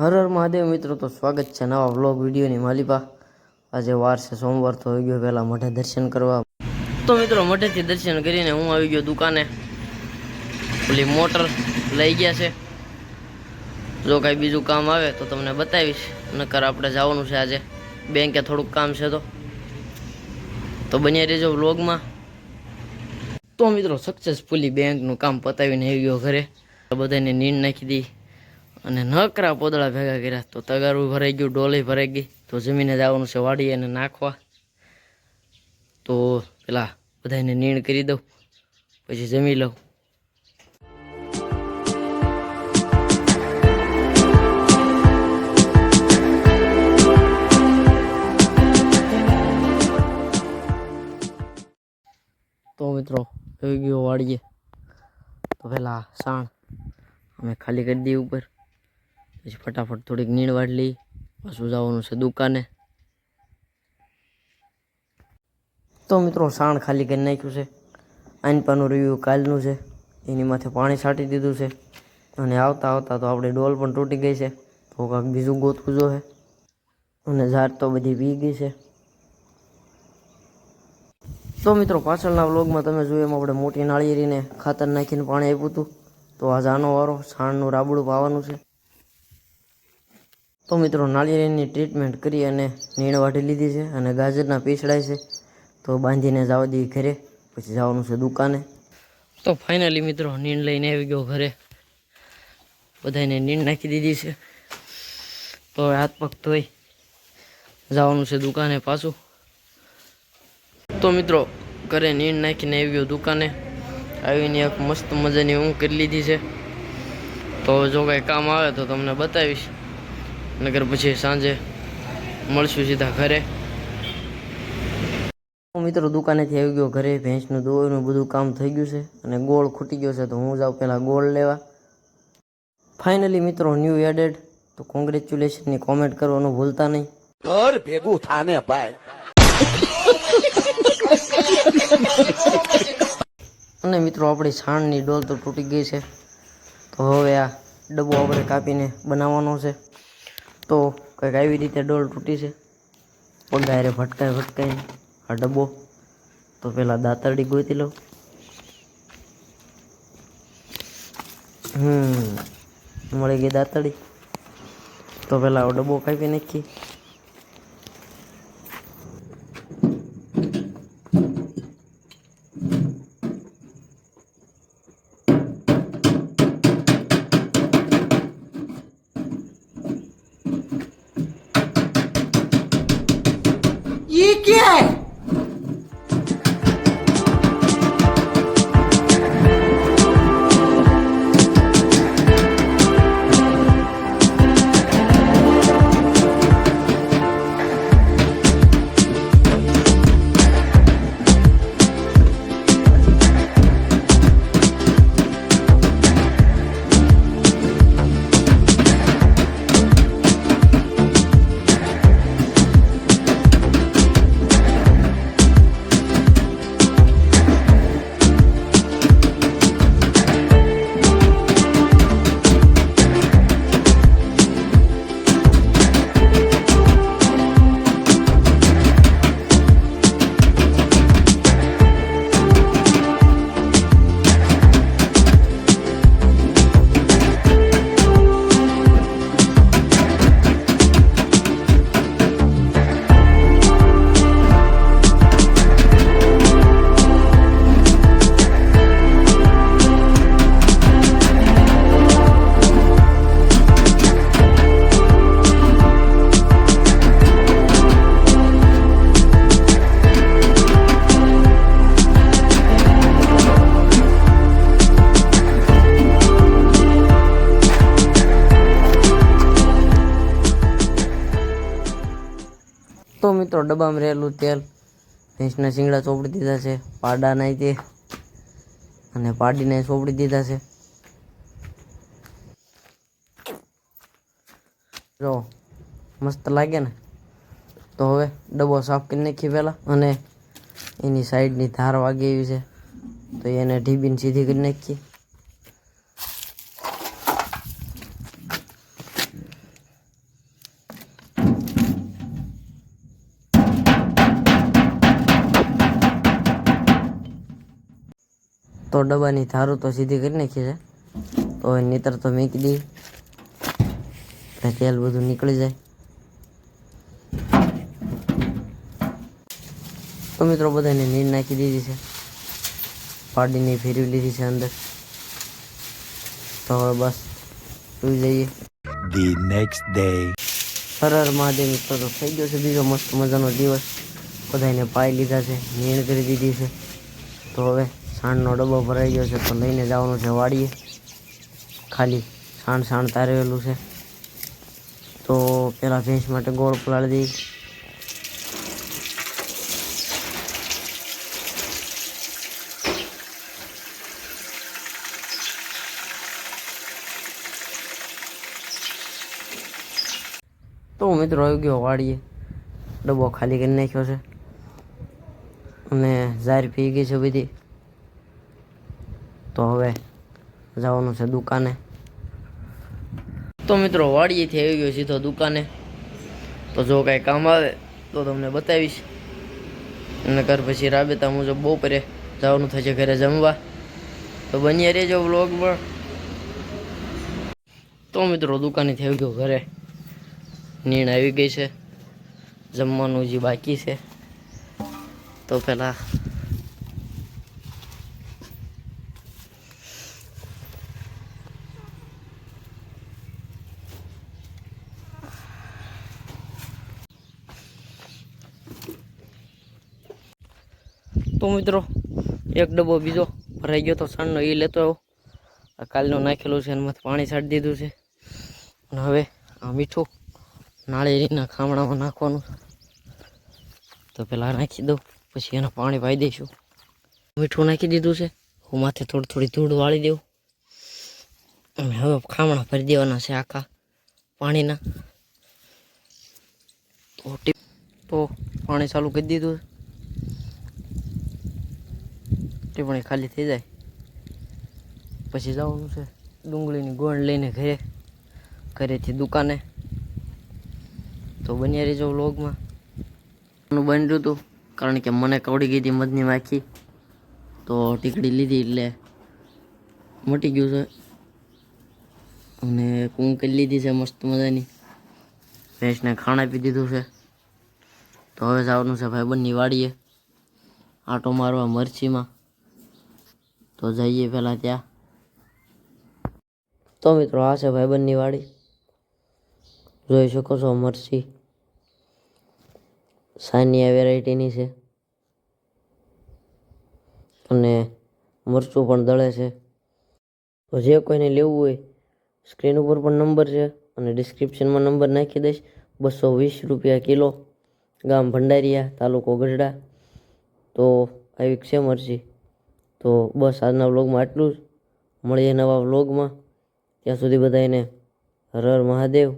હર હર મહાદેવ મિત્રો, તો સ્વાગત છે નવા વ્લોગ વિડીયોની. માલિપા, આજે વાર છે, સોમવાર તો આવી ગયો પહેલાં મઠે દર્શન કરવા. તો મિત્રો મઠેથી દર્શન કરીને હું આવી ગયો દુકાને. પેલી મોટર લઈ ગયા છે. જો કાંઈ બીજું કામ આવે તો તમને બતાવીશ. નકર આપણે જવાનું છે આજે. બેંકે થોડુંક કામ છે તો. તો બન્યા રહેજો વ્લોગમાં તો મિત્રો સક્સેસફુલી બેંકનું કામ પતાવીને આવી ગયો ઘરે. બધાને નીંદ નાખી દી. અને નકરા પોદળા ભેગા કર્યા તો તગારું ભરાઈ ગયું, ડોલી ભરાઈ ગઈ. તો જમીને જવાનું છે વાડી અને નાખવા. તો પેલા બધાને નીણ કરી દઉં, પછી જમી લઉં. તો મિત્રો આવી ગયો વાડીએ. તો પેલા સાણ અમે ખાલી કરી દઈએ ઉપર. પછી ફટાફટ થોડીક નીણ વાટ લઈ પાછું જવાનું છે દુકાને. તો મિત્રો, સાણ ખાલી કરી નાખ્યું છે. આનપાનું રિવ્યૂ કાલનું છે. એની માથે પાણી છાંટી દીધું છે. અને આવતા આવતા તો આપણે ડોલ પણ તૂટી ગઈ છે. તો કાંઈક બીજું ગોતવું જોઈએ અને ઝાડ તો બધી પી ગઈ છે. તો મિત્રો, પાછળના વ્લોગમાં તમે જોયું એમ આપણે મોટી નાળિયેરીને ખાતર નાખીને પાણી આપ્યું હતું. તો આ જાનો વારો છાણનું રાબડું પાવાનું છે. તો મિત્રો, નાળિયેરીની ટ્રીટમેન્ટ કરી અને નીણ વાટી લીધી છે અને ગાજરના પીસડાય છે. તો બાંધીને જવા દઈએ ઘરે, પછી જવાનું છે દુકાને. તો ફાઇનલી મિત્રો, નીણ લઈને આવી ગયો ઘરે. બધાને નીણ નાખી દીધી છે. તો હાથ પગ ધોઈ જવાનું છે દુકાને પાછું. તો મિત્રો, ઘરે નીણ નાખીને આવી ગયો દુકાને. આવીને એક મસ્ત મજાની ઊંઘ કરી લીધી છે. તો જો કાંઈ કામ આવે તો તમને બતાવીશ. નગર પછી સાંજે મળશું સીધા ઘરે. મિત્રો દુકાનેથી આવી ગયો ઘરે ભેંસનું દોવાનું બધું કામ થઈ ગયું છે અને ગોળ ખૂટી ગયો છે તો હું જાઉં પહેલાં ગોળ લેવા. ફાઇનલી મિત્રો ન્યૂ એડેડ તો કોંગ્રેચ્યુલેશનની કોમેન્ટ કરવાનું ભૂલતા નહીં. ઘર ભેગું થાને ભાઈ. અને મિત્રો આપણી છાણની ડોલ તો તૂટી ગઈ છે. તો હવે આ ડબ્બો આપણે કાપીને બનાવવાનો છે. તો કંઈક આવી રીતે ડોલ તૂટી છે. પગારે ભટકાય ભટકાય આ ડબ્બો. તો પહેલાં દાંતરડી ગોતી લઉં. હમ, મળી ગઈ દાંતરડી. તો પહેલાં ડબ્બો કાપી નાખીએ Yeah. તો મિત્રો ડબ્બામાં રહેલું તેલ. ભેંસના શિંગડા ચોપડી દીધા છે, પાડા નાઈ તે અને પાડીને ચોપડી દીધા છે. જો, મસ્ત લાગે ને? તો હવે ડબ્બો સાફ કરી નાખી પહેલાં અને એની સાઈડની ધાર વાગી એવી છે. તો એને ઢીબીને સીધી કરી નાખીએ. તો ડબ્બાની ધારું તો સીધી કરી નાખી છે. તો નીતર તો મૂકી દઈ એટલે તેલ બધું નીકળી જાય. તો મિત્રો બધાને નીર નાખી દીધી છે. પાડીને ફેરવી લીધી છે અંદર. તો હવે બસ સુઈ જઈએ. Next day. હર હર મહાદેવ મિત્રો તો થઈ ગયો છે બીજો મસ્ત મજાનો દિવસ. બધાને પાઈ લીધા છે નીણ કરી દીધી છે. તો હવે સાંજનો ડબ્બો ભરાઈ ગયો છે તો લઈને જવાનું છે વાડીએ. ખાલી સાણ સાણ તારેલું છે. તો પેલા ભેંસ માટે ગોળ પલાળી દઈ. તો મિત્રો આવી ગયો વાડીએ. ડબ્બો ખાલી કરી નાખ્યો છે. અને ઝાર પી ગઈ છે બધી. તો હવે જવાનું છે દુકાને. તો મિત્રો, વાડીએથી આવી ગયો સીધો દુકાને. તો જો કાંઈ કામ આવે, તો તમને બતાવીશ. અને ઘર પછી રાબેતા મુજબ બપોરે જવાનું થશે ઘરે જમવા. તો બન્યા રહેજો વ્લોગમાં તો મિત્રો, દુકાનેથી આવી ગયો ઘરે. નીણ આવી ગઈ છે. જમવાનું જે બાકી છે. તો પેલા તો મિત્રો, એક ડબ્બો બીજો ભરાઈ ગયો તો સાંજનો એ લેતો આવ્યો આ કાલનો નાખેલું છે એમાંથી પાણી છાંટી દીધું છે. અને હવે આ મીઠું નાળિયેરીના ખામણામાં નાખવાનું. તો પહેલાં નાખી દઉં, પછી એના પાણી પાઈ દઈશું. મીઠું નાખી દીધું છે. હું માથે થોડી થોડી ધૂળ વાળી દઉં અને હવે ખામણા ભરી દેવાના છે આખા પાણીના. તો પાણી ચાલુ કરી દીધું છે. ટીપણી ખાલી થઈ જાય. પછી જવાનું છે ડુંગળીની ગોળ લઈને ઘરે, ઘરેથી દુકાને. તો બન્યા રહેજો વ્લોગમાં. બન્યું હતું, કારણ કે મને કવડી ગઈ હતી મધની માખી. તો ટીકડી લીધી એટલે મટી ગયું છે. અને કું કરી લીધી છે મસ્ત મજાની. ભેંસને ખાણ આપી દીધું છે. તો હવે જવાનું છે ભાઈબંધની વાડીએ. આટો મારવા મરચીમાં. તો જઈએ પહેલાં ત્યાં. તો મિત્રો, આ છે ભાઈબંધની વાડી. જોઈ શકો છો મરચી સાનિયા વેરાયટીની છે. અને મરચું પણ દળે છે. જે કોઈને લેવું હોય, સ્ક્રીન ઉપર પણ નંબર છે અને ડિસ્ક્રિપ્શનમાં નંબર નાખી દઈશ. બસો વીસ રૂપિયા કિલો ગામ ભંડારિયા તાલુકો ગઢડા. તો આવી છે મરચી તો બસ આજના વ્લોગમાં આટલું જ. મળીએ નવા વ્લોગમાં. ત્યાં સુધી બધાને હર હર મહાદેવ.